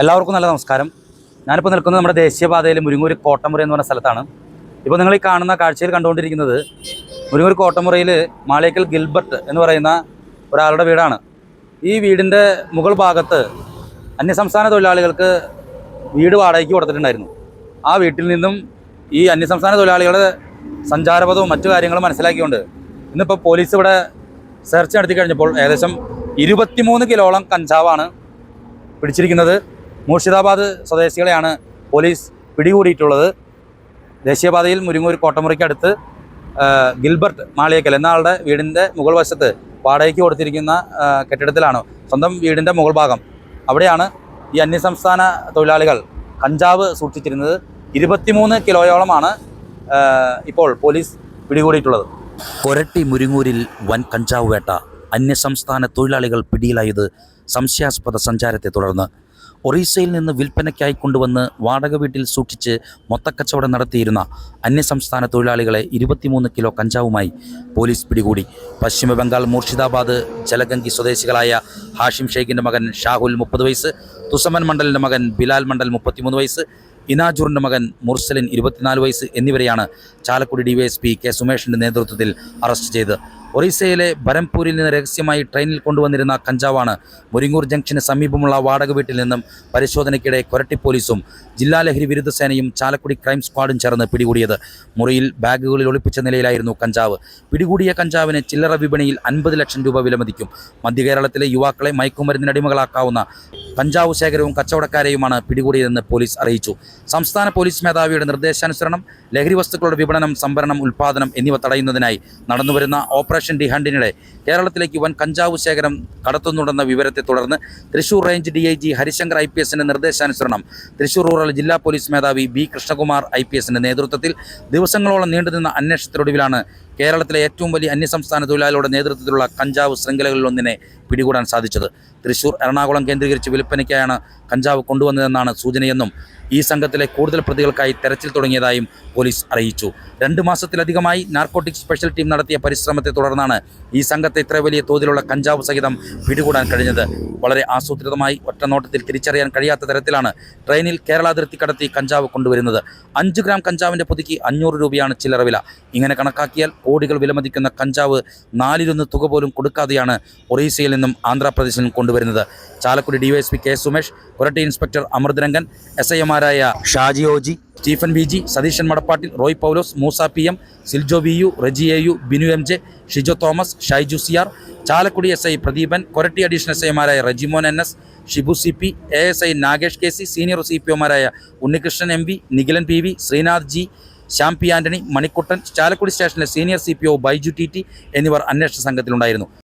എല്ലാവർക്കും നല്ല നമസ്കാരം. ഞാനിപ്പോൾ നിൽക്കുന്നത് നമ്മുടെ ദേശീയപാതയിൽ മുരിങ്ങൂർ കോട്ടമുറി എന്ന് പറഞ്ഞ സ്ഥലത്താണ്. ഇപ്പോൾ നിങ്ങൾ ഈ കാണുന്ന കാഴ്ചയിൽ കണ്ടുകൊണ്ടിരിക്കുന്നത് മുരിങ്ങൂർ കോട്ടമുറിയിൽ മാളേക്കൽ ഗിൽബർട്ട് എന്ന് പറയുന്ന ഒരാളുടെ വീടാണ്. ഈ വീടിന്റെ മുകൾ ഭാഗത്ത് അന്യസംസ്ഥാന തൊഴിലാളികൾക്ക് വീട് വാടകയ്ക്ക് കൊടുത്തിട്ടുണ്ടായിരുന്നു. ആ വീട്ടിൽ നിന്നും ഈ അന്യസംസ്ഥാന തൊഴിലാളികളുടെ സഞ്ചാരപഥവും മറ്റു കാര്യങ്ങളും മനസ്സിലാക്കിക്കൊണ്ട് ഇന്നിപ്പോൾ പോലീസ് ഇവിടെ സെർച്ച് നടത്തി കഴിഞ്ഞപ്പോൾ ഏകദേശം ഇരുപത്തിമൂന്ന് കിലോളം കഞ്ചാവാണ് പിടിച്ചിരിക്കുന്നത്. മൂർഷിദാബാദ് സ്വദേശികളെയാണ് പോലീസ് പിടികൂടിയിട്ടുള്ളത്. ദേശീയപാതയിൽ മുരിങ്ങൂർ കോട്ടമുറിക്കടുത്ത് ഗിൽബർട്ട് മാളിയക്കൽ എന്ന ആളുടെ വീടിന്റെ മുകൾ വശത്ത് വാടകയ്ക്ക് കൊടുത്തിരിക്കുന്ന കെട്ടിടത്തിലാണ്. സ്വന്തം വീടിന്റെ മുകൾ ഭാഗം. അവിടെയാണ് ഈ അന്യസംസ്ഥാന തൊഴിലാളികൾ കഞ്ചാവ് സൂക്ഷിച്ചിരുന്നത്. ഇരുപത്തിമൂന്ന് കിലോയോളമാണ് ഇപ്പോൾ പോലീസ് പിടികൂടിയിട്ടുള്ളത്. കൊരട്ടി മുരിങ്ങൂരിൽ വൻ കഞ്ചാവ് വേട്ട. അന്യസംസ്ഥാന തൊഴിലാളികൾ പിടിയിലായത് സംശയാസ്പദ സഞ്ചാരത്തെ തുടർന്ന്. ഒറീസയിൽ നിന്ന് വിൽപ്പനയ്ക്കായി കൊണ്ടുവന്ന് വാടക വീട്ടിൽ സൂക്ഷിച്ച് മൊത്തക്കച്ചവടം നടത്തിയിരുന്ന അന്യസംസ്ഥാന തൊഴിലാളികളെ ഇരുപത്തിമൂന്ന് കിലോ കഞ്ചാവുമായി പോലീസ് പിടികൂടി. പശ്ചിമ ബംഗാൾ മൂർഷിദാബാദ് ജലഗംഗി സ്വദേശികളായ ഹാഷിം ഷെയ്ഖിന്റെ മകൻ ഷാഹുൽ മുപ്പത് വയസ്സ് തുസമൻ മണ്ഡലിന്റെ മകൻ ബിലാൽ മണ്ഡൽ മുപ്പത്തിമൂന്ന് വയസ്സ് ഇനാജൂറിന്റെ മകൻ മുർസലിൻ ഇരുപത്തിനാല് വയസ്സ് എന്നിവരെയാണ് ചാലക്കുടി ഡിവൈഎസ്പി കെ സുമേഷിന്റെ നേതൃത്വത്തിൽ അറസ്റ്റ് ചെയ്ത് ഒറീസയിലെ ബരംപൂരിൽ നിന്ന് രഹസ്യമായി ട്രെയിനിൽ കൊണ്ടുവന്നിരുന്ന കഞ്ചാവാണ് മുരിങ്ങൂർ ജംഗ്ഷന് സമീപമുള്ള വാടക വീട്ടിൽ നിന്നും പരിശോധനയ്ക്കിടെ കൊരട്ടി പോലീസും ജില്ലാ ലഹരി വിരുദ്ധ സേനയും ചാലക്കുടി ക്രൈം സ്ക്വാഡും ചേർന്ന് പിടികൂടിയത്. മുറിയിൽ ബാഗുകളിൽ ഒളിപ്പിച്ച നിലയിലായിരുന്നു കഞ്ചാവ്. പിടികൂടിയ കഞ്ചാവിന് ചില്ലറ വിപണിയിൽ അൻപത് ലക്ഷം രൂപ വിലമതിക്കും. മധ്യകേരളത്തിലെ യുവാക്കളെ മയക്കുമരുന്നിനടിമകളാക്കാവുന്ന കഞ്ചാവ് ശേഖരവും കച്ചവടക്കാരെയുമാണ് പിടികൂടിയതെന്ന് പോലീസ് അറിയിച്ചു. സംസ്ഥാന പോലീസ് മേധാവിയുടെ നിർദ്ദേശാനുസരണം ലഹരി വസ്തുക്കളുടെ വിപണനം സംഭരണം ഉൽപാദനം എന്നിവ തടയുന്നതിനായി നടന്നുവരുന്ന ഓപ്പറേഷൻ ഡി ഹണ്ടിനിടെ കേരളത്തിലേക്ക് വൻ കഞ്ചാവ് ശേഖരം കടത്തുന്നുണ്ടെന്ന വിവരത്തെ തുടർന്ന് Thrissur range D I G Harishankar I P എസിന്റെ നിർദ്ദേശാനുസരണം തൃശൂർ റൂറൽ ജില്ലാ പോലീസ് മേധാവി ബി കൃഷ്ണകുമാർ ഐ പി എസിന്റെ നേതൃത്വത്തിൽ ദിവസങ്ങളോളം നീണ്ടുനിന്ന അന്വേഷണത്തിനൊടുവിലാണ് കേരളത്തിലെ ഏറ്റവും വലിയ അന്യസംസ്ഥാന തൊഴിലാളികളുടെ നേതൃത്വത്തിലുള്ള കഞ്ചാവ് ശൃംഖലകളിലൊന്നിനെ പിടികൂടാൻ സാധിച്ചത്. തൃശൂർ എറണാകുളം കേന്ദ്രീകരിച്ച് വിൽപ്പനയ്ക്കായാണ് കഞ്ചാവ് കൊണ്ടുവന്നതെന്നാണ് സൂചനയെന്നും ഈ സംഘത്തിലെ കൂടുതൽ പ്രതികൾക്കായി തെരച്ചിൽ തുടങ്ങിയതായും പോലീസ് അറിയിച്ചു. രണ്ട് മാസത്തിലധികമായി നാർക്കോട്ടിക് സ്പെഷ്യൽ ടീം നടത്തിയ പരിശ്രമത്തെ തുടർന്നാണ് ഈ സംഘത്തെ ഇത്ര വലിയ തോതിലുള്ള കഞ്ചാവ് സഹിതം പിടികൂടാൻ കഴിഞ്ഞത്. വളരെ ആസൂത്രിതമായി ഒറ്റനോട്ടത്തിൽ തിരിച്ചറിയാൻ കഴിയാത്ത തരത്തിലാണ് ട്രെയിനിൽ കേരള അതിർത്തി കടത്തി കഞ്ചാവ് കൊണ്ടുവരുന്നത്. അഞ്ച് ഗ്രാം കഞ്ചാവിന്റെ പുതുക്കി അഞ്ഞൂറ് രൂപയാണ് ചില്ലറ വില ഇങ്ങനെ കണക്കാക്കിയാൽ കോടികൾ വിലമതിക്കുന്ന കഞ്ചാവ് നാലിലൊന്ന് തുക പോലും കൊടുക്കാതെയാണ് ഒറീസയിൽ നിന്നും ആന്ധ്രാപ്രദേശിൽ നിന്നും കൊണ്ടുവരുന്നത്. Chalakudy DYSP K Sumesh Koratty inspector Amritharangan S ഐമാരായ Shaji OG Stephen V G Satheesan Madappattil Roy Paulose Moosa P M Siljo V U Reji A U Binu M J Shijo Thomas Shyju Siyar Chalakudy S I Pradeepan Koratty additional S ഐമാരായ Rejimon N S Shibu C P A S I Nagesh K C senior C P ഒമാരായ Unnikrishnan M V Nikhilan P V Sreenath G Shyam P Antony Manikuttan Chalakudy സ്റ്റേഷനിലെ senior C P O Baiju T T എന്നിവർ അന്വേഷണ സംഘത്തിലുണ്ടായിരുന്നു.